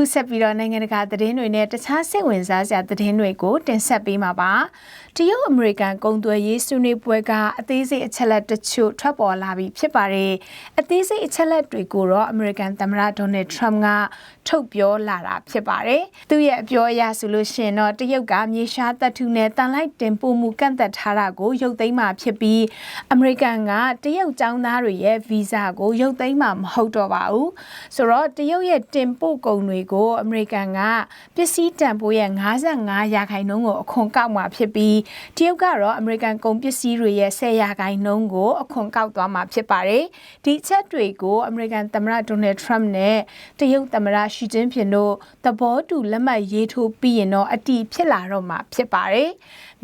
အခုဆက်ပြီးတော့နိုင်ငံတကာသတင်းတွေနဲ့တခြားစိတ်ဝင်စားစရာသတင်းတွေကိုတင်ဆက်ပေးမှာပါတရုတ်အမေရိကန်ကုန်သွယ်ရေးဆွေးနွေးပွဲကအသေးစိတ်အချက်လက်တချို့ထွက်ပေါ်လာပြီးဖြစ်ပါတယ်အသေးစိတ်အချက်လက်တွေကိုတော့အမေရိကန်သမ္မတဒေါ်နယ်ထရမ့်ကထုတ်ပြောလာတာဖြစ်ပါတယ်သူရဲ့အပြောအရဆိုလို့ရှိရင်တော့တရုတ်ကမြေရှားတပ်ထုနဲ့တန်လိုက်တင်ပို့မှုကန့်သက်ထားတာကိုရုပ်သိမ်းမှဖြစ်ပြီးအမေရိကန်ကတရုတ်ចောင်းသားတွေရဲ့ဗီဇာကိုရုပ်သိမ်းမှမဟုတ်တော့ပါဘူးဆိုတော့တရုတ်ရဲ့တင်ပို့ကုန်တွေကိုအမေရိကန်ကပစ္စည်းတန်ဖိုးရဲ့55ရာခိုင်နှုန်းကိုအခွန်ကောက်မှာဖြစ်ပြီးတရုတ်ကတော့အမေရိကန်ကုန်ပစ္စည်းတွေရဲ့10ရာခိုင်နှုန်းကိုအခွန်ကောက်သွားမှာဖြစ်ပါတယ်ဒီချက်တွေကိုအမေရိကန်သမ္မတဒေါ်နယ်ထရမ့်နဲ့တရုတ်သမ္မတရှီကျင်းဖျင်တို့သဘောတူလက်မှတ်ရေးထိုးပြီးရင်တော့အတီဖြစ်လာတော့မှာဖြစ်ပါတယ်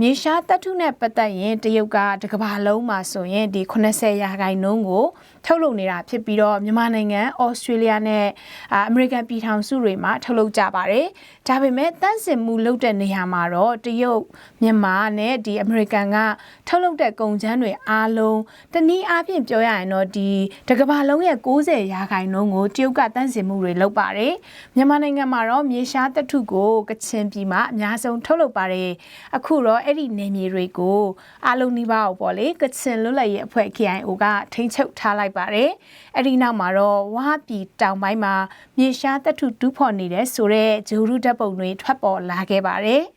မြေရှားတပ်ထုနဲ့ပတ်သက်ရင်တရုတ်ကတကဘာလုံးမှာဆိုရင်ဒီ80ရာခိုင်နှုန်းကိုထုတ်လုပ်နေတာဖြစ်ပြီးတော့မြန်မာနိုင်ငံဩစတြေးလျနဲ့အာအမေရိကန်ပြည်ထောင်စုတွေမှာထုတ်လုပ်ကြပါတယ်။ဒါပေမဲ့တန့်စင်မှုလုပ်တဲ့နေရာမှာတော့တရုတ်မြန်မာနဲ့ဒီအမေရိကန်ကထုတ်လုပ်တဲ့ကုန်ကျန်းတွေအားလုံးတနည်းအားဖြင့်ပြောရရင်တော့ဒီတကဘာလုံးရဲ့60ရာခိုင်နှုန်းကိုတရုတ်ကတန့်စင်မှုတွေလုပ်ပါတယ်။မြန်မာနိုင်ငံမှာတော့မြေရှားတထုကိုကချင်ပြည်မှာအများဆုံးထုတ်လုပ်ပါတယ်။အခုတော့အဲ့ဒီနေမြေတွေကိုအားလုံးနှိပါအောင်ပေါ့လေကချင်လွတ်လပ်ရေးအဖွဲ့ KIO ကထိန်းချုပ်ထားလိုက်ပါတယ်။အဲ့ဒီနောက်မှာတော့ဝါပြည်တောင်ပိုင်းမှာမြေရှားတထုတူးဖော်နေတဲ့ဆိုတဲ့ဂျိုရုဓာတ်ပုံတွေထွက်ပေါ်လာခဲ့ပါတယ်။